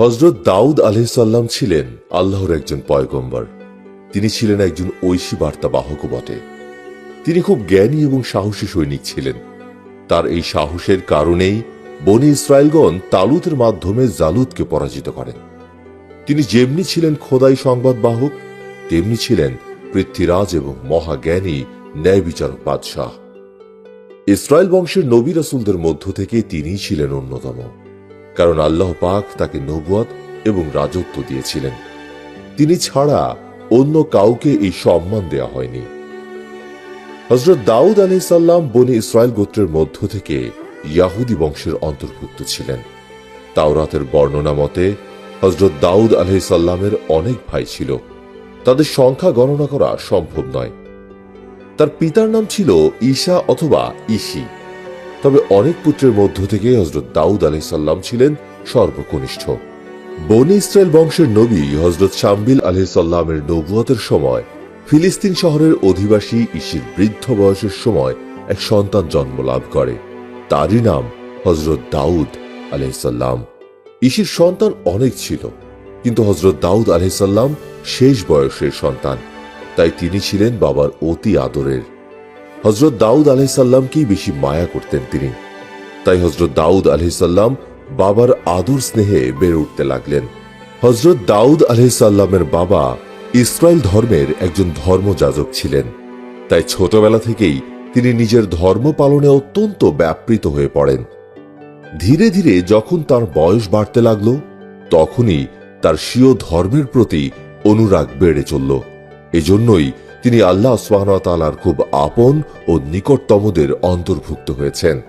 হজরত দাউদ আলহিসাল্লাম ছিলেন আল্লাহর একজন পয়গম্বর। তিনি ছিলেন একজন ঐশী বার্তা বাহক বটে। তিনি খুব জ্ঞানী এবং সাহসী সৈনিক ছিলেন। তার এই সাহসের কারণেই বনি ইসরায়েলগণ তালুতের মাধ্যমে জালুদকে পরাজিত করেন। তিনি যেমনি ছিলেন খোদাই সংবাদ বাহক, তেমনি ছিলেন পৃথ্বীরাজ এবং মহাজ্ঞানী ন্যায় বিচারক বাদশাহ। ইসরায়েল বংশের নবী রাসুলদের মধ্য থেকে তিনিই ছিলেন অন্যতম। কারণ আল্লাহ পাক তাকে নবুয়াত এবং রাজত্ব দিয়েছিলেন। তিনি ছাড়া অন্য কাউকে এই সম্মান দেয়া হয়নি। হজরত দাউদ আলি সাল্লাম বনি ইসরায়েল গোত্রের মধ্য থেকে ইয়াহুদি বংশের অন্তর্ভুক্ত ছিলেন। তাওরাতের বর্ণনা মতে হজরত দাউদ আলহি সাল্লামের অনেক ভাই ছিল। তাদের সংখ্যা গণনা করা সম্ভব নয়। তার পিতার নাম ছিল ঈশা অথবা ইসি তবে অনেক পুত্রের মধ্য থেকে হজরত দাউদ আলহি সাল্লাম ছিলেন সর্বকনিষ্ঠ। বনি ইসরায়েল বংশের নবী হজরত শাম্বিল আলহি সাল্লামের নবুয়তের সময় ফিলিস্তিন শহরের অধিবাসী ইসির বৃদ্ধ বয়সের সময় এক সন্তান জন্ম লাভ করে। তারই নাম হজরত দাউদ আলহিসাল্লাম ইসির সন্তান অনেক ছিল, কিন্তু হজরত দাউদ আলহিসাল্লাম শেষ বয়সের সন্তান, তাই তিনি ছিলেন বাবার অতি আদরের। হজরত দাউদ আলহিসাল্লামকেই বেশি মায়া করতেন তিনি। তাই হজরত দাউদ আলহিসাল্লাম বাবার আদর স্নেহে বেড়ে উঠতে লাগলেন। হজরত দাউদ আলহিসাল্লামের বাবা ইসরায়েল ধর্মের একজন ধর্মযাজক ছিলেন। তাই ছোটবেলা থেকেই তিনি নিজের ধর্ম পালনে অত্যন্ত ব্যাপৃত হয়ে পড়েন। ধীরে ধীরে যখন তার বয়স বাড়তে লাগল, তখনই তার স্বীয় ধর্মের প্রতি অনুরাগ বেড়ে চলল। এজন্যই তিনি আল্লাহ তালার খুব আপন ও নিকটতমদের অন্তর্ভুক্ত হয়েছেন।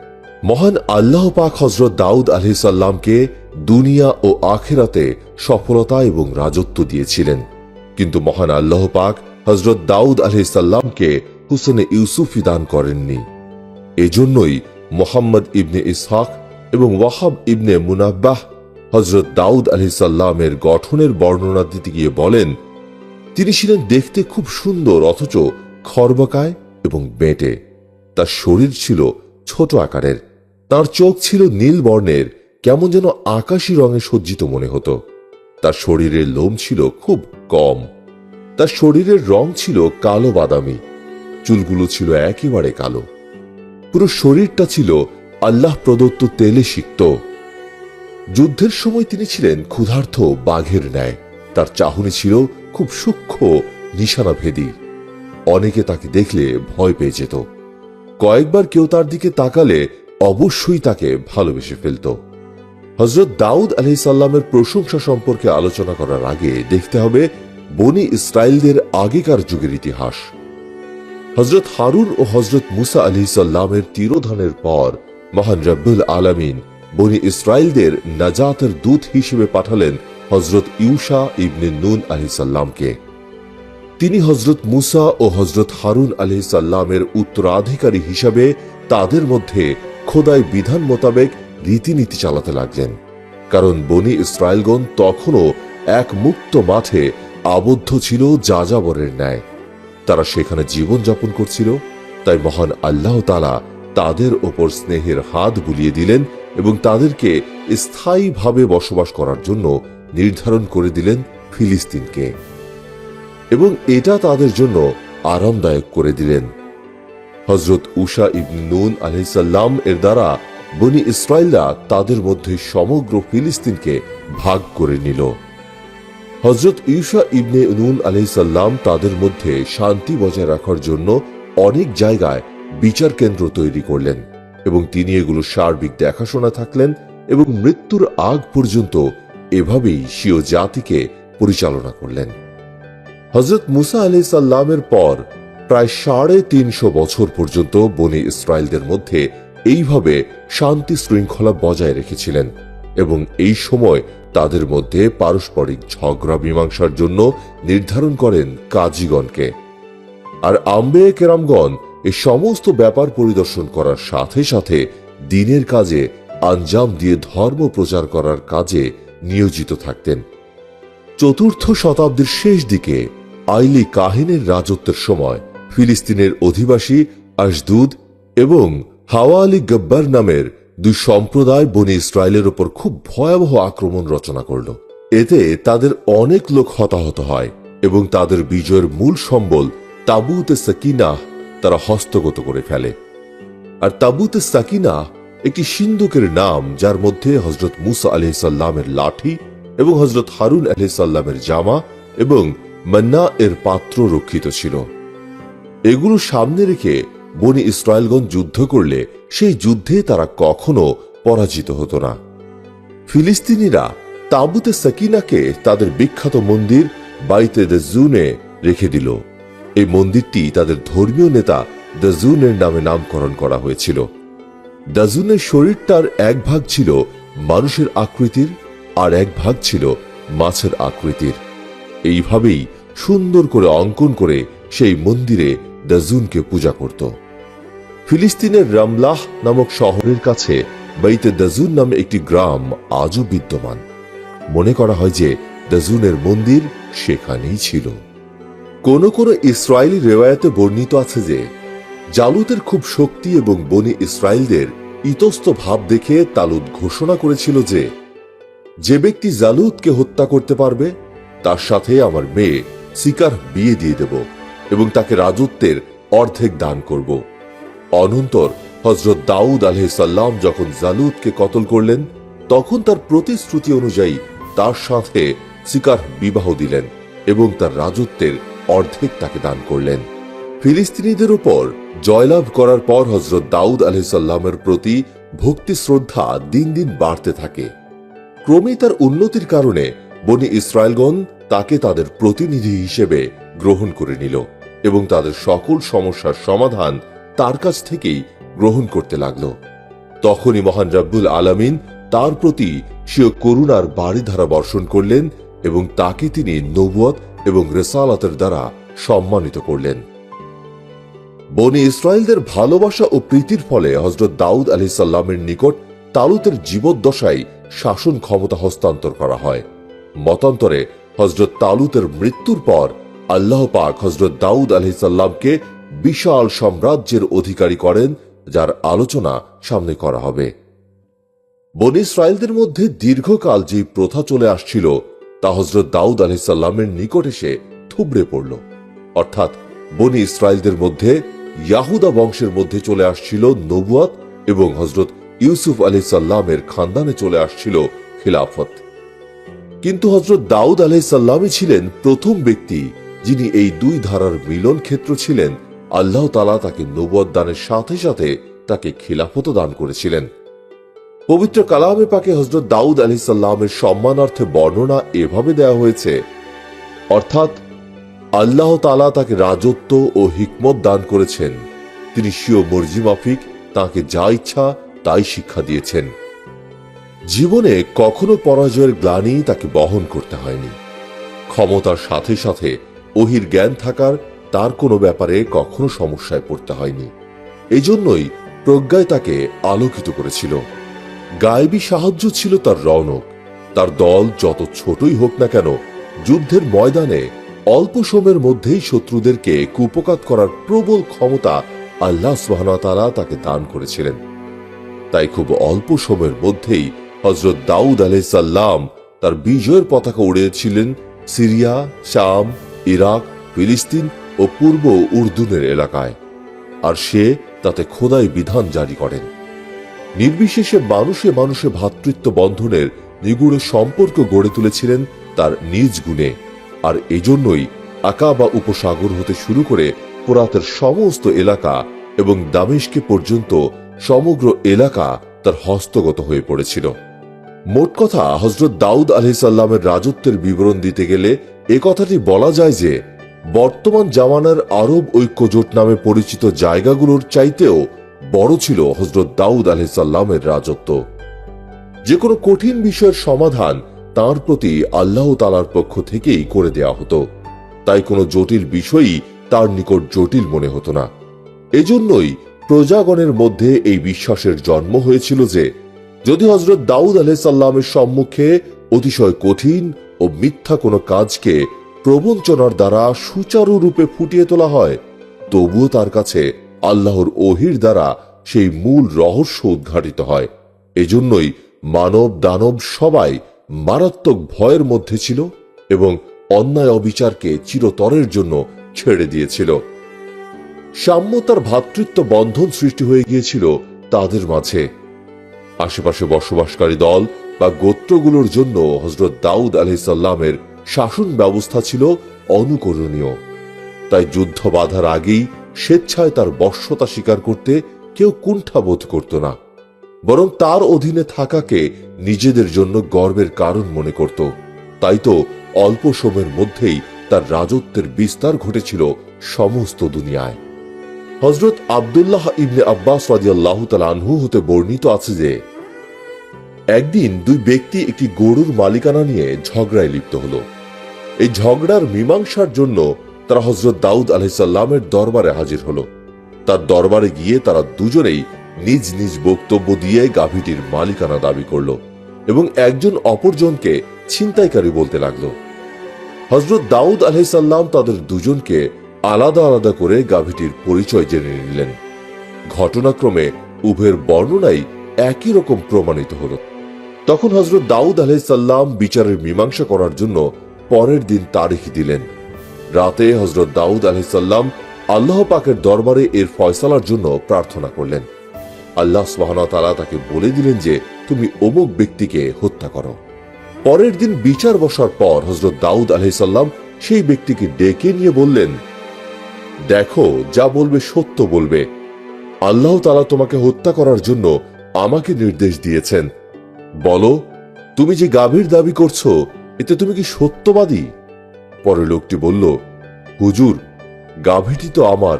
মহান আল্লাহ পাক হজরত দাউদ আলহি সাল্লামকে দুনিয়া ও আখেরাতে সফলতা এবং রাজত্ব দিয়েছিলেন। কিন্তু মহান আল্লাহ পাক হজরত দাউদ আলহি সাল্লামকে হুসেনে ইউসুফি দান করেননি। এজন্যই মোহাম্মদ ইবনে ইসহাক এবং ওয়াহাব ইবনে মুনাব্বাহ হজরত দাউদ আলহি সাল্লামের গঠনের বর্ণনা দিতে গিয়ে বলেন তিনি ছিলেন দেখতে খুব সুন্দর, অথচ খর্বকায় এবং বেঁটে। তার শরীর ছিল ছোট আকারের। তার চোখ ছিল নীল বর্ণের, কেমন যেন আকাশী রঙে সজ্জিত মনে হতো। তার শরীরের লোম ছিল খুব কম। তার শরীরের রং ছিল কালো বাদামি। চুলগুলো ছিল একেবারে কালো। পুরো শরীরটা ছিল আল্লাহ প্রদত্ত তেলে সিক্ত। যুদ্ধের সময় তিনি ছিলেন ক্ষুধার্থ বাঘের ন্যায়। তার চাহনি ছিল খুব সূক্ষ্ম নিশানাভেদী। অনেকে তাকে দেখলে ভয় পেয়ে যেত। কয়েকবার কেউ তার দিকে তাকালে অবশ্যই তাকে ভালোবেসে ফেলত। হজরত দাউদ আলহি সাল্লামের প্রশংসা সম্পর্কে আলোচনা করার আগে দেখতে হবে বনি ইসরায়েলদের আগেকার যুগের ইতিহাস। হজরত হারুন ও হজরত মুসা আলি সাল্লামের তিরোধানের পর মহান রব্বুল আলামিন বনি ইসরায়েলদের নাজাতের দূত হিসেবে পাঠালেন হজরত ইউসা ইবনে নুন আলি সাল্লামকে তিনি হজরত মুসা ও হজরত হারুন আলি সাল্লামের উত্তরাধিকারী হিসাবে তাদের মধ্যে খোদাই বিধান মোতাবেক রীতিনীতি চালাতে লাগলেন। কারণ বনি ইসরায়েলগণ তখনও এক মুক্ত মাঠে আবদ্ধ ছিল যাযাবরের ন্যায়। তারা সেখানে জীবন যাপন করছিল, তাই মহান আল্লাহ তালা তাদের ওপর স্নেহের হাত বুলিয়ে দিলেন এবং তাদেরকে স্থায়ীভাবে বসবাস করার জন্য নির্ধারণ করে দিলেন ফিলিস্তিনকে। এবং এটা তাদের জন্য আরামদায়ক করে দিলেন। হজরত উষা ইবন নুন আলহিসাল্লাম এর দ্বারা বনি ইসরায়েলরা তাদের মধ্যে সমগ্র ফিলিস্তিনকে ভাগ করে নিল। হজরত ইউসা ইবনে নুন আলহিসাল্লাম তাদের মধ্যে শান্তি বজায় রাখার জন্য অনেক জায়গায় বিচার কেন্দ্র তৈরি করলেন এবং তিনি এগুলো সার্বিক দেখাশোনা থাকলেন এবং মৃত্যুর আগ পর্যন্ত এভাবেই স্বীয় জাতিকে পরিচালনা করলেন। হজরত মুসা আলি সাল্লামের পর প্রায় সাড়ে তিনশো বছর পর্যন্ত বনি ইসরায়েলদের মধ্যে এইভাবে শান্তি শৃঙ্খলা বজায় রেখেছিলেন এবং এই সময় তাদের মধ্যে পারস্পরিক ঝগড়া মীমাংসার জন্য নির্ধারণ করেন কাজীগণকে। আর আম্বে কেরামগণ এ সমস্ত ব্যাপার পরিদর্শন করার সাথে সাথে দিনের কাজে আঞ্জাম দিয়ে ধর্ম প্রচার করার কাজে নিয়োজিত থাকতেন। চতুর্থ শতাব্দীর শেষ দিকে আইলি কাহিনের রাজত্বের সময় ফিলিস্তিনের অধিবাসী আশদুদ এবং হাওয়া আলী গব্বার নামের দুই সম্প্রদায় বনি ইসরায়েলের ওপর খুব ভয়াবহ আক্রমণ রচনা করল। এতে তাদের অনেক লোক হতাহত হয় এবং তাদের বিজয়ের মূল সম্বল তাবুতে সাকিনা তারা হস্তগত করে ফেলে। আর তাবুতে সাকিনা একটি সিন্ধুকের নাম যার মধ্যে হজরত মুসা আলহিসাল্লামের লাঠি এবং হজরত হারুন আলহিসাল্লামের জামা এবং মান্না এর পাত্র রক্ষিত ছিল। এগুলো সামনে রেখে বনি ইসরায়েলগঞ্জ যুদ্ধ করলে সেই যুদ্ধে তারা কখনো পরাজিত হতো না। ফিলিস্তিনিরা তাবুতে সাকিনাকে তাদের বিখ্যাত মন্দির বাইতে জুনে রেখে দিল। এই মন্দিরটি তাদের ধর্মীয় নেতা দাজুনের নামে নামকরণ করা হয়েছিল। দাজুনের শরীরটার এক ভাগ ছিল মানুষের আকৃতির আর এক ভাগ ছিল মাছের আকৃতির। এইভাবেই সুন্দর করে অঙ্কন করে সেই মন্দিরে দাজুনকে পূজা করত। ফিলিস্তিনের রামলাহ নামক শহরের কাছে বাইতে দাজুন নামে একটি গ্রাম আজও বিদ্যমান। মনে করা হয় যে দাজুনের মন্দির সেখানেই ছিল। কোন কোন ইসরায়েলি রেওয়ায়তে বর্ণিত আছে যে জালুতের খুব শক্তি এবং বনি ইসরায়েলদের ইতস্ত ভাব দেখে তালুদ ঘোষণা করেছিল যে যে ব্যক্তি জালুদকে হত্যা করতে পারবে, তার সাথে আমার মেয়ে সিকার বিয়ে দিয়ে দেব এবং তাকে রাজত্বের অর্ধেক দান করব। অনন্তর হজরত দাউদ আলহিসাল্লাম যখন জালুদকে কতল করলেন, তখন তার প্রতিশ্রুতি অনুযায়ী তার সাথে সিকার বিবাহ দিলেন এবং তার রাজত্বের অর্ধেক তাকে দান করলেন। ফিলিস্তিনিদের উপর জয়লাভ করার পর হজরত দাউদ আলহিসাল্লামের প্রতি ভক্তি শ্রদ্ধা দিন দিন বাড়তে থাকে। ক্রমেই তার উন্নতির কারণে বনি ইসরায়েলগণ তাকে তাদের প্রতিনিধি হিসেবে গ্রহণ করে নিল এবং তাদের সকল সমস্যার সমাধান তার কাছ থেকেই গ্রহণ করতে লাগল। তখনই মহান রাব্বুল আলামিন তার প্রতি স্বীয় করুণার বাড়িধারা বর্ষণ করলেন এবং তাকে তিনি নবুয়ত এবং রেসালাতের দ্বারা সম্মানিত করলেন। বনি ইসরায়েলদের ভালোবাসা ও প্রীতির ফলে হজরত দাউদ আলি সাল্লামের নিকট তালুতের জীবদ্দশায় শাসন ক্ষমতা হস্তান্তর করা হয়। মতান্তরে হজরত তালুতের মৃত্যুর পর আল্লাহ পাক হজরত দাউদ আলি সাল্লামকে বিশাল সাম্রাজ্যের অধিকারী করেন, যার আলোচনা সামনে করা হবে। বনি ইসরায়েলদের মধ্যে দীর্ঘকাল যে প্রথা চলে আসছিল, তা হজরত দাউদ আলি সাল্লামের নিকট এসে থুবড়ে পড়ল। অর্থাৎ বনি ইসরায়েলদের মধ্যে ইয়াহুদা বংশের মধ্যে চলে আসছিল নবুয়াত এবং হজরত ইউসুফ আলী সাল্লামের খানদানে চলে আসছিল খিলাফত। কিন্তু হজরত দাউদ আলাই সাল্লামই ছিলেন প্রথম ব্যক্তি যিনি এই দুই ধারার মিলন ক্ষেত্র ছিলেন। আল্লাহ তালা তাকে নবুয়াত দানের সাথে সাথে তাকে খিলাফত দান করেছিলেন। পবিত্র কালামে পাকে হজরত দাউদ আলী সাল্লামের সম্মানার্থে বর্ণনা এভাবে দেওয়া হয়েছে, অর্থাৎ আল্লাহ তালা তাকে রাজত্ব ও হিকমত দান করেছেন। তিনি স্বীয় মর্জি মাফিক, তাকে যা ইচ্ছা তাই শিক্ষা দিয়েছেন। জীবনে কখনো পরাজয়ের গ্লানি তাকে বহন করতে হয়নি। ক্ষমতার সাথে সাথে ওহির জ্ঞান থাকার তার কোনো ব্যাপারে কখনো সমস্যায় পড়তে হয়নি। এজন্যই প্রজ্ঞায় তাকে আলোকিত করেছিল। গায়েবী সাহায্য ছিল তার রৌনক তার দল যত ছোটই হোক না কেন, যুদ্ধের ময়দানে অল্প সময়ের মধ্যেই শত্রুদেরকে কুপকাত করার প্রবল ক্ষমতা আল্লাহ সুবাহতালা তাকে দান করেছিলেন। তাই খুব অল্প সময়ের মধ্যেই হজরত দাউদ আলাইসাল্লাম তার বিজয়ের পতাকা উড়িয়েছিলেন সিরিয়া, শাম, ইরাক, ফিলিস্তিন ও পূর্ব উর্দুনের এলাকায়। আর সে তাতে খোদাই বিধান জারি করেন। নির্বিশেষে মানুষে মানুষে ভ্রাতৃত্ব বন্ধনের নিগুড় সম্পর্ক গড়ে তুলেছিলেন তার নিজ গুণে। আর এজন্যই আকাবা উপসাগর হতে শুরু করে পোরাতের সমস্ত এলাকা এবং দামেশকে পর্যন্ত সমগ্র এলাকা তার হস্তগত হয়ে পড়েছিল। মোট কথা হজরত দাউদ আলহিসাল্লামের রাজত্বের বিবরণ দিতে গেলে এ কথাটি বলা যায় যে, বর্তমান জামানার আরব ঐক্য জোট নামে পরিচিত জায়গাগুলোর চাইতেও বড় ছিল হজরত দাউদ আলহিসাল্লামের রাজত্ব। যে কোনো কঠিন বিষয়ের সমাধান তার প্রতি আল্লাহ তালার পক্ষ থেকেই করে দেয়া হতো। তাই কোনো জটিল বিষয়ই তার নিকট জটিল মনে হতো না। এজন্যই প্রজাগণের মধ্যে এই বিশ্বাসের জন্ম হয়েছিল যে, যদি হজরত দাউদ আলাইসাল্লামের সম্মুখে অতিশয় কঠিন ও মিথ্যা কোনো কাজকে প্রবঞ্চনার দ্বারা সুচারুরূপে ফুটিয়ে তোলা হয়, তবুও তার কাছে আল্লাহর ওহির দ্বারা সেই মূল রহস্য উদ্ঘাটিত হয়। এজন্যই মানব দানব সবাই মারাত্মক ভয়ের মধ্যে ছিল এবং অন্যায় অবিচারকে চিরতরের জন্য ছেড়ে দিয়েছিল। সাম্যতার ভ্রাতৃত্ব বন্ধন সৃষ্টি হয়ে গিয়েছিল তাদের মাঝে। আশেপাশে বসবাসকারী দল বা গোত্রগুলোর জন্য হজরত দাউদ আলহিসাল্লামের শাসন ব্যবস্থা ছিল অনুকরণীয়। তাই যুদ্ধ বাধার আগেই স্বেচ্ছায় তার বর্ষতা স্বীকার করতে কেউ কুণ্ঠাবোধ করত না। বরং তার অধীনে থাকাকে নিজেদের জন্য গর্বের কারণ মনে করত। তাই তো অল্প সময়ের মধ্যেই তার রাজত্বের বিস্তার ঘটেছিল সমস্ত দুনিয়ায়। হজরত আবদুল্লাহ ইবনে আব্বাস রাজিয়াল্লাহ আনহু হতে বর্ণিত আছে যে, একদিন দুই ব্যক্তি একটি গরুর মালিকানা নিয়ে ঝগড়ায় লিপ্ত হল। এই ঝগড়ার মীমাংসার জন্য তারা হজরত দাউদ আলহিসাল্লামের দরবারে হাজির হলো। তার দরবারে গিয়ে তারা দুজনেই নিজ নিজ বক্তব্য দিয়ে গাভীটির মালিকানা দাবি করল এবং একজন অপরজনকে ছিনতাইকারী বলতে লাগল। হজরত দাউদ আলহিসাল্লাম তাদের দুজনকে আলাদা আলাদা করে গাভীটির পরিচয় জেনে নিলেন। ঘটনাক্রমে উভয়ের বর্ণনাই একই রকম প্রমাণিত হল। তখন হজরত দাউদ আলহিসাল্লাম বিচারের মীমাংসা করার জন্য পরের দিন তারিখ দিলেন। রাতে হজরত দাউদ আলহিসাল্লাম আল্লাহ পাকের দরবারে এর ফয়সালার জন্য প্রার্থনা করলেন। আল্লাহ তাআলা তাকে বলে দিলেন যে, তুমি অমুক ব্যক্তিকে হত্যা করো। পরের দিন বিচার বসার পর হজরত দাউদ আলহিসাল্লাম সেই ব্যক্তিকে ডেকে নিয়ে বললেন, দেখো, যা বলবে সত্য বলবে। আল্লাহ তালা তোমাকে হত্যা করার জন্য আমাকে নির্দেশ দিয়েছেন। বলো, তুমি যে গাভীর দাবি করছ, এতে তুমি কি সত্যবাদী? পরে লোকটি বলল, হুজুর, গাভীটি তো আমার,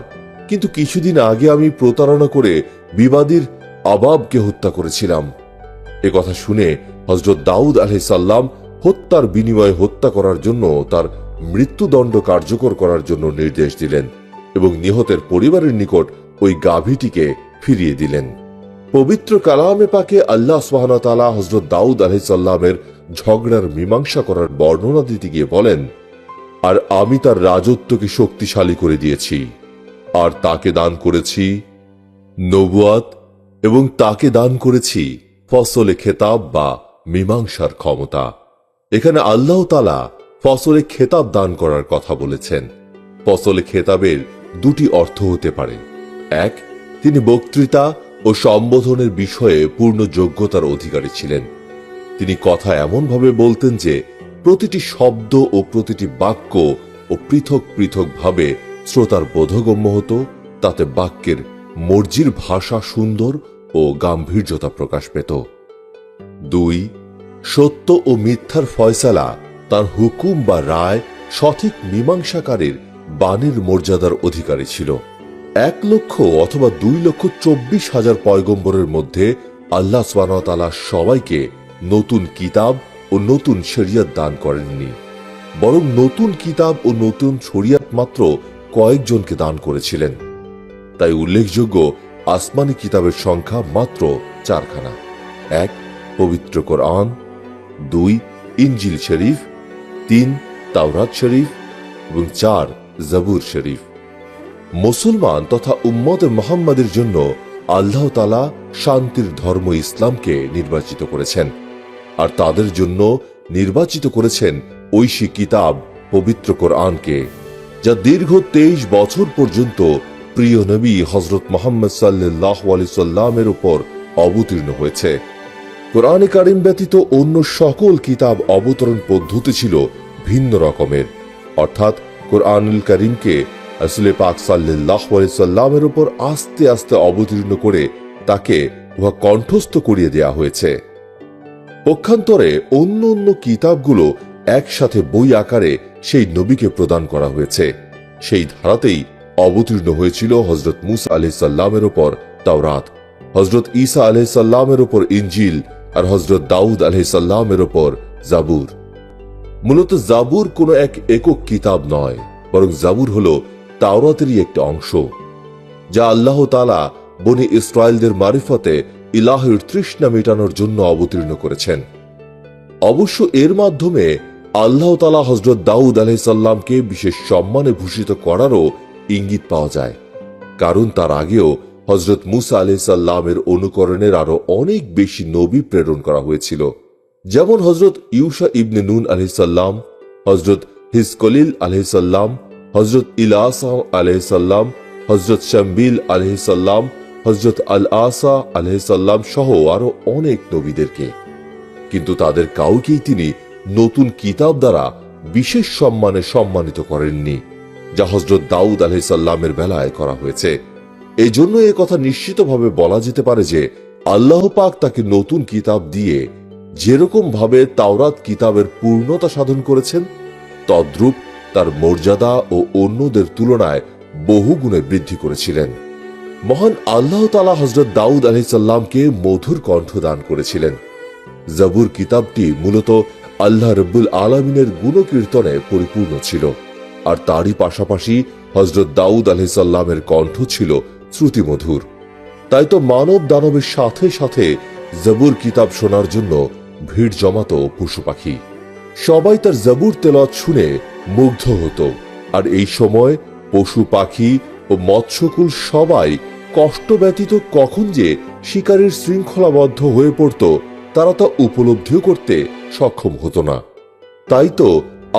কিন্তু কিছুদিন আগে আমি প্রতারণা করে বিবাদীর আবাবকে হত্যা করেছিলাম। এ কথা শুনে হজরত দাউদ আলহিসাল্লাম হত্যার বিনিময়ে হত্যা করার জন্য তার মৃত্যুদণ্ড কার্যকর করার জন্য নির্দেশ দিলেন এবং নিহতের পরিবারের নিকট ওই গাভীটিকে ফিরিয়ে দিলেন। পবিত্র কালামে পাকে আল্লাহ সুবাহতালা হজরত দাউদ আলহিসাল্লামের ঝগড়ার মীমাংসা করার বর্ণনা দিতে গিয়ে বলেন, আর আমি তার রাজত্বকে শক্তিশালী করে দিয়েছি, আর তাকে দান করেছি নবুয়াত এবং তাকে দান করেছি ফসলে খেতাব বা মীমাংসার ক্ষমতা। এখানে আল্লাহ তালা ফসলে খেতাব দান করার কথা বলেছেন। ফসলে খেতাবের দুটি অর্থ হতে পারে। এক, তিনি বক্তৃতা ও সম্বোধনের বিষয়ে পূর্ণ যোগ্যতার অধিকারী ছিলেন। তিনি কথা এমনভাবে বলতেন যে, প্রতিটি শব্দ ও প্রতিটি বাক্য ও পৃথক পৃথক ভাবে শ্রোতার বোধগম্য হতো, তাতে বাক্যের মর্জির ভাষা সুন্দর ও গাম্ভীর্যতা প্রকাশ পেত। দুই, সত্য ও মিথ্যার ফয়সালা, তার হুকুম বা রায় সঠিক মীমাংসাকারীর বাণীর মর্যাদার অধিকারী ছিল। এক লক্ষ অথবা দুই লক্ষ চব্বিশ হাজার পয়গম্বরের মধ্যে আল্লাহ সালা সবাইকে নতুন কিতাব ও নতুন শরিয়াত দান করেননি। বরং নতুন কিতাব ও নতুন শরিয়াত মাত্র কয়েকজনকে দান করেছিলেন। তাই উল্লেখযোগ্য, আসমানি কিতাবের সংখ্যা মাত্র চারখানা। এক, পবিত্র কোরআন। দুই, ইনজিল শরীফ। তিন, তাওরাত শরীফ। এবং চার, জাবুর শরীফ। মুসলমান তথা উম্মদ মোহাম্মদের জন্য আল্লাহ তালা শান্তির ধর্ম ইসলামকে নির্বাচিত করেছেন। আর তাদের জন্য নির্বাচিত করেছেন ঐশী কিতাব, পবিত্র কোরআনকে, যা দীর্ঘ তেইশ বছর পর্যন্ত প্রিয় নবী হজরত মোহাম্মদ সাল্লাহ আলি সাল্লামের উপর অবতীর্ণ হয়েছে। কোরআনে কারিম ব্যতীত অন্য সকল কিতাব অবতরণ পদ্ধতি ছিল ভিন্ন রকমের। অর্থাৎ কোরআনুল করিমকে আসলে পাক সাল্লাহ সাল্লামের উপর আস্তে আস্তে অবতীর্ণ করে তাকে উহা কণ্ঠস্থ করিয়ে দেয়া হয়েছে। পক্ষান্তরে অন্য অন্য কিতাবগুলো একসাথে বই আকারে সেই নবীকে প্রদান করা হয়েছে। সেই ধারাতেই অবতীর্ণ হয়েছিল হজরত মুসা আলি সাল্লামের ওপর তাওরাত, হজরত ঈসা আলহ সাল্লামের ওপর ইঞ্জিল আর হজরত দাউদ আলহ সাল্লামের ওপর জাবুর। মূলত জাবুর কোনো এক একক কিতাব নয়, বরং জাবুর হল তাওরাতেরই একটি অংশ, যা আল্লাহ তালা বনি ইসরায়েলদের মারিফতে ইলাহের তৃষ্ণা মেটানোর জন্য অবতীর্ণ করেছেন। অবশ্য এর মাধ্যমে আল্লাহ তালা হজরত দাউদ আলহিসাল্লামকে বিশেষ সম্মানে ভূষিত করারও ইঙ্গিত পাওয়া যায়, কারণ তার আগেও হজরত মুসা আলহিসাল্লামের অনুকরণের আরও অনেক বেশি নবী প্রেরণ করা হয়েছিল। যেমন হজরত ইউসা ইবনে নুন আলহিসাল্লাম হজরত হিসকলিল আলহিসাল্লাম হজরত ইলাসা আলহিসাল্লাম হজরত শাম্বিল আলহিসাল্লাম হজরত আল আসা আলহিসাল্লাম সহ আরও অনেক নবীদেরকে। কিন্তু তাদের কাউকেই তিনি নতুন কিতাব দ্বারা বিশেষ সম্মানে সম্মানিত করেননি। যা হজরত দাউদ আলহিসাল্লামের বেলায় করা হয়েছে। এই জন্য এ কথা নিশ্চিতভাবে বলা যেতে পারে যে আল্লাহ পাক তাকে নতুন কিতাব দিয়ে যেরকম ভাবে তাওরাত কিতাবের পূর্ণতা সাধন করেছেন, তদ্রূপ তার মর্যাদা ও অন্যদের তুলনায় বহু গুণে বৃদ্ধি করেছিলেন। মহান আল্লাহ তালা হজরত দাউদ আলহিসাল্লামকে মধুর কণ্ঠ দান করেছিলেন। জবুর কিতাবটি মূলত আল্লাহ রব্বুল আলমিনের গুণকীর্তনে পরিপূর্ণ ছিল। আর তারই পাশাপাশি হজরত দাউদ আলহিসাল্লামের কণ্ঠ ছিল শ্রুতিমধুর। তাই তো মানব দানবের সাথে সাথে জাবুর কিতাব শোনার জন্য ভিড় জমাতো পশু পাখি। সবাই তার জাবুর তেলত শুনে মুগ্ধ হতো। আর এই সময় পশু পাখি ও মৎস্যকুল সবাই কষ্ট ব্যতীত কখন যে শিকারের শৃঙ্খলাবদ্ধ হয়ে পড়ত, তারা তা উপলব্ধিও করতে সক্ষম হতো না। তাই তো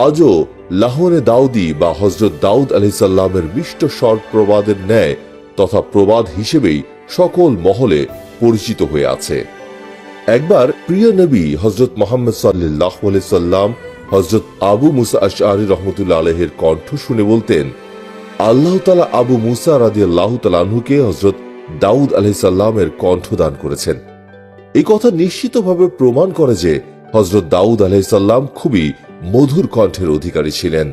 আজও লাহনে দাউদি বা হজরত দাউদ আলহিসাল্লামের মিষ্ট স্বর প্রবাদের ন্যায় তথা প্রবাদ হিসেবেই সকল মহলে পরিচিত হয়ে আছে। একবার প্রিয় নবী হজরত মোহাম্মদ সাল্লাহ সাল্লাম হজরত আবু মুসা আশআরি রহমতুল্লাহ আলহের কণ্ঠ শুনে বলতেন, আল্লাহ তালা আবু মুসা রাদি আল্লাহ তালাহুকে হজরত দাউদ আলহিসাল্লামের কণ্ঠ দান করেছেন। এই কথা নিশ্চিতভাবে প্রমাণ করে যে হজরত দাউদ আলহিসাল্লাম খুবই মধুর কণ্ঠের অধিকারী ছিলেন।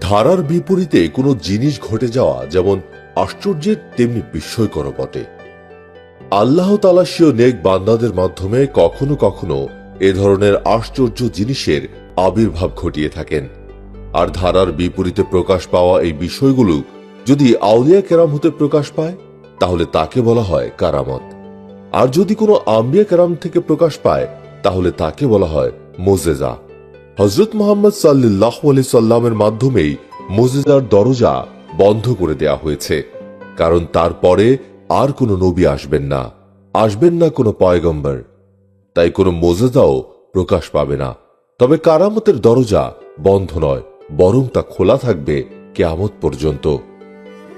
ধারার বিপরীতে কোনো জিনিস ঘটে যাওয়া যেমন আশ্চর্যের, তেমনি বিস্ময়কর বটে। আল্লাহ তালা সেও নেক বান্দাদের মাধ্যমে কখনো কখনো এ ধরনের আশ্চর্য জিনিসের আবির্ভাব ঘটিয়ে থাকেন। আর ধারার বিপরীতে প্রকাশ পাওয়া এই বিষয়গুলো যদি আউলিয়া কেরাম হতে প্রকাশ পায়, তাহলে তাকে বলা হয় কারামত। আর যদি কোনো আম্বিয়া কেরাম থেকে প্রকাশ পায়, তাহলে তাকে বলা হয় মোজেজা। হজরত মোহাম্মদ সাল্লাহ আলি সাল্লামের মাধ্যমেই মোজেজার দরজা বন্ধ করে দেয়া হয়েছে। কারণ তারপরে আর কোনো নবী আসবেন না আসবেন না কোনো পয়গম্বর। তাই কোনো মোজেজাও প্রকাশ পাবে না। তবে কারামতের দরজা বন্ধ নয়, বরং তা খোলা থাকবে কেয়ামত পর্যন্ত।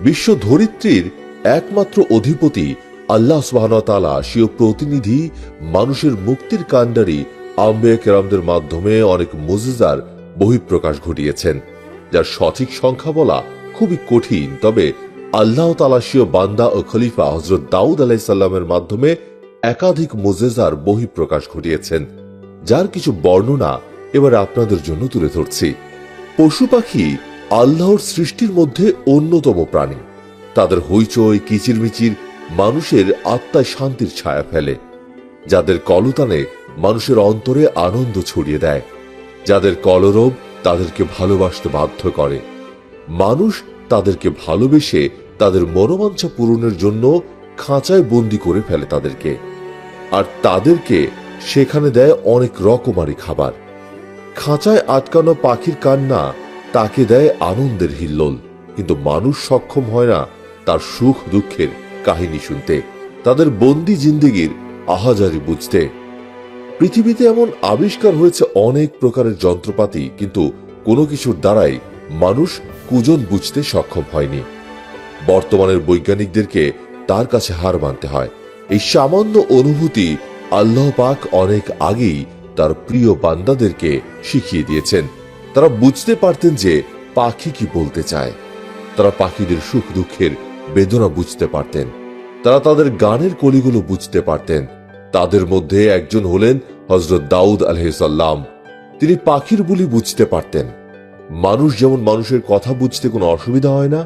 বিশ্ব ধরিত্রীর একমাত্র অধিপতি আল্লাহ সুবাহতালা স্বীয় প্রতিনিধি, মানুষের মুক্তির কাণ্ডারি আম্বে কেরামদের মাধ্যমে অনেক মুজিজার বহিঃপ্রকাশ ঘটিয়েছেন, যার সঠিক সংখ্যা বলা খুবই কঠিন। তবে আল্লাহ তালাশীয় বান্দা ও খলিফা হজরত দাউদ আলাইসাল্লামের মাধ্যমে একাধিক মুজেজার বহিঃপ্রকাশ ঘটিয়েছেন, যার কিছু বর্ণনা এবার আপনাদের জন্য তুলে ধরছি। পশু পাখি আল্লাহর সৃষ্টির মধ্যে অন্যতম প্রাণী। তাদের হইচই, কিচিরমিচির মানুষের আত্মায় শান্তির ছায়া ফেলে, যাদের কলতানে মানুষের অন্তরে আনন্দ ছড়িয়ে দেয়, যাদের কলরব তাদেরকে ভালোবাসতে বাধ্য করে। মানুষ তাদেরকে ভালোবেসে তাদের মনোবাঞ্ছা পূরণের জন্য খাঁচায় বন্দি করে ফেলে তাদেরকে। আর তাদেরকে সেখানে দেয় অনেক রকমারি খাবার। খাঁচায় আটকানো পাখির কান্না তাকে দেয় আনন্দের হিল্লোল। কিন্তু মানুষ সক্ষম হয় না তার সুখ দুঃখের কাহিনী শুনতে। তাদের বন্দি জিন্দিগির আহাজারি বুঝতে। পৃথিবীতে এমন আবিষ্কার হয়েছে অনেক প্রকারের যন্ত্রপাতি, কিন্তু কোনো কিছুর দ্বারাই মানুষ কুজন বুঝতে সক্ষম হয়নি। বর্তমানের বৈজ্ঞানিকদেরকে তার কাছে হার মানতে হয়। এই সামান্য অনুভূতি আল্লাহ পাক অনেক আগেই তার প্রিয় বান্দাদেরকে শিখিয়ে দিয়েছেন। তারা বুঝতে পারতেন যে পাখি কি বলতে চায়। তারা পাখিদের সুখ দুঃখের বেদনা বুঝতে পারতেন। তারা তাদের গানের কলিগুলো বুঝতে পারতেন। তাদের মধ্যে একজন হলেন হজরত দাউদ আলহিসাল্লাম তিনি পাখির বুলি বুঝতে পারতেন। মানুষ যেমন মানুষের কথা বুঝতে কোনো অসুবিধা হয় না,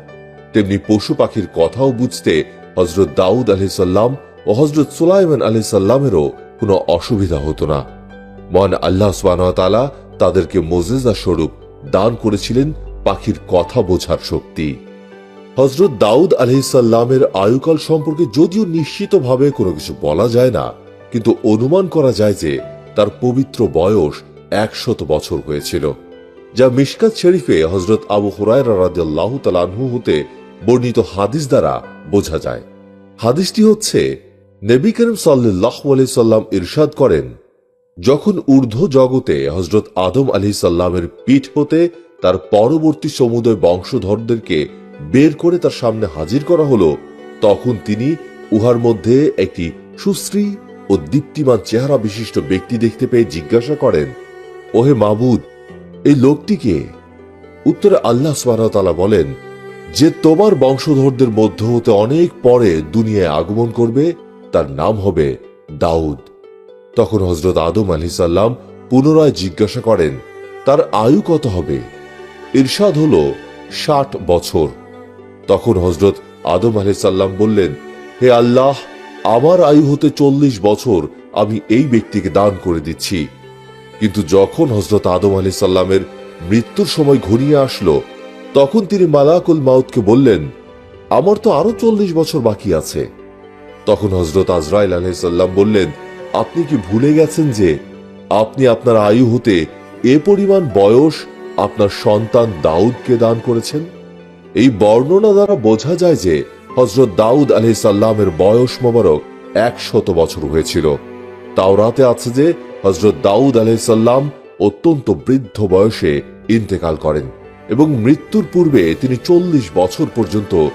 তেমনি পশু পাখির কথাও বুঝতে হজরত দাউদ আলহিসাল্লাম ও হজরত সুলাইমান আলহিসাল্লামেরও কোনো অসুবিধা হতো না। মহান আল্লাহ সালা তাদেরকে মোজেজা স্বরূপ দান করেছিলেন পাখির কথা বোঝার শক্তি। হজরত দাউদ আলহিসাল্লামের আয়ুকাল সম্পর্কে যদিও নিশ্চিতভাবে কোনো কিছু বলা যায় না কিন্তু অনুমান করা যায় যে তার পবিত্র বয়স একশত বছর হয়েছিল, যা মিশকাত শরীফে হজরত আবু হুরায়রা রাদিয়াল্লাহু তাআলাহু হতে বর্ণিত হাদিস দ্বারা বোঝা যায়। হাদিসটি হচ্ছে, নবী করিম সাল্লাহ সাল্লাম ইরশাদ করেন, যখন ঊর্ধ্ব জগতে হজরত আদম আলী সাল্লামের পিঠ হতে তার পরবর্তী সমুদয় বংশধরদেরকে বের করে তার সামনে হাজির করা হলো, তখন তিনি উহার মধ্যে একটি সুশ্রী ও দীপ্তিমান চেহারা বিশিষ্ট ব্যক্তি দেখতে পেয়ে জিজ্ঞাসা করেন, ওহে মাবুদ, এই লোকটিকে উত্তরে আল্লাহ সালা বলেন, যে তোমার বংশধরদের মধ্য হতে অনেক পরে দুনিয়ায় আগমন করবে, তার নাম হবে দাউদ। তখন হজরত আদম আলি সাল্লাম পুনরায় জিজ্ঞাসা করেন, তার আয়ু কত হবে? ইরশাদ হল ষাট বছর। তখন হজরত আদম আলি সাল্লাম বললেন, হে আল্লাহ আমার আয়ু হতে চল্লিশ বছর, আমি এই ব্যক্তিকে দান করে দিচ্ছি। কিন্তু যখন হজরত আদম আলি সাল্লামের মৃত্যুর সময় ঘনিয়ে আসলো, তখন তিনি মালাকুল মাউতকে বললেন, আমার তো আরও চল্লিশ বছর বাকি আছে। তখন হজরত আজরাইল আলহাম বললেন, আপনি কি ভুলে গেছেন যে আপনি আপনার আয়ু হতে এ পরিমাণ বয়স আপনার সন্তান দাউদকে দান করেছেন? এই বর্ণনা দ্বারা বোঝা যায় যে হজরত দাউদ আলহ সাল্লামের বয়স মোবারক একশত বছর হয়েছিল। তাওরাতে আছে যে হজরত দাউদ আলহ সাল্লাম অত্যন্ত বৃদ্ধ বয়সে ইন্তেকাল করেন এবং মৃত্যুর পূর্বে তিনি চল্লিশ বছর পর্যন্ত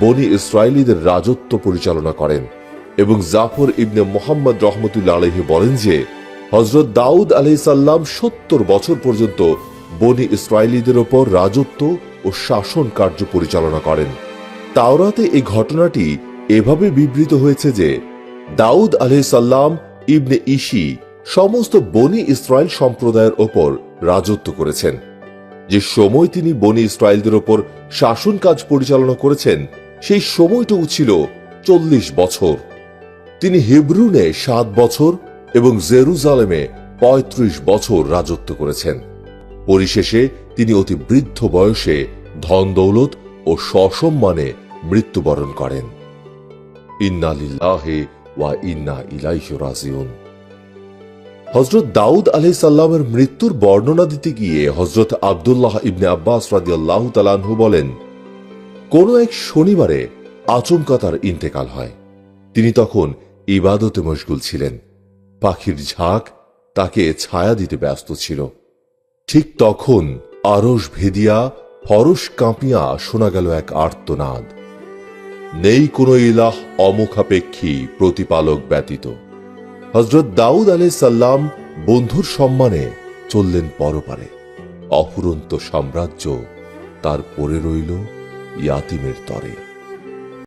বনি ইসরায়েলিদের রাজত্ব পরিচালনা করেন এবং জাফর ইবনে মোহাম্মদ রহমতুল্লা আলহী বলেন যে হজরত দাউদ আলহ সাল্লাম সত্তর বছর পর্যন্ত বনি ইসরায়েলিদের ওপর রাজত্ব ও শাসন কার্য পরিচালনা করেন। তাওরাতে এই ঘটনাটি এভাবে বিবৃত হয়েছে যে, দাউদ আলহ সাল্লাম ইবনে ইসি সমস্ত বনি ইসরায়েল সম্প্রদায়ের ওপর রাজত্ব করেছেন। যে সময় তিনি বনি ইসরায়েলদের ওপর শাসন কাজ পরিচালনা করেছেন, সেই সময়টুকু ছিল চল্লিশ বছর। তিনি হিব্রুনে সাত বছর এবং জেরুজালেমে ৩৫ বছর রাজত্ব করেছেন। পরিশেষে তিনি অতি বৃদ্ধ বয়সে ধন দৌলত ও সসম্মানে মৃত্যুবরণ করেন। ইন্না লিল্লাহে ওয়া ইন্না ইলাইহি রাজিউন। হজরত দাউদ আলহ সাল্লামের মৃত্যুর বর্ণনা দিতে গিয়ে হজরত আবদুল্লাহ ইবনে আব্বাস রাদিয়াল্লাহু তালানহু বলেন, কোন এক শনিবারে আচমকা তার ইন্তেকাল হয়। তিনি তখন ইবাদতে মশগুল ছিলেন। পাখির ঝাঁক তাকে ছায়া দিতে ব্যস্ত ছিল। ঠিক তখন আরস ভেদিয়া ফরস কাঁপিয়া শোনা গেল এক আর্তনাদ। নেই কোনো ইলাহ অমুখাপেক্ষী প্রতিপালক ব্যতীত। হজরত দাউদ আলে সাল্লাম বন্ধুর সম্মানে চললেন পরপারে। অফুরন্ত সাম্রাজ্য তার পরে রইল ইয়াতিমের তরে।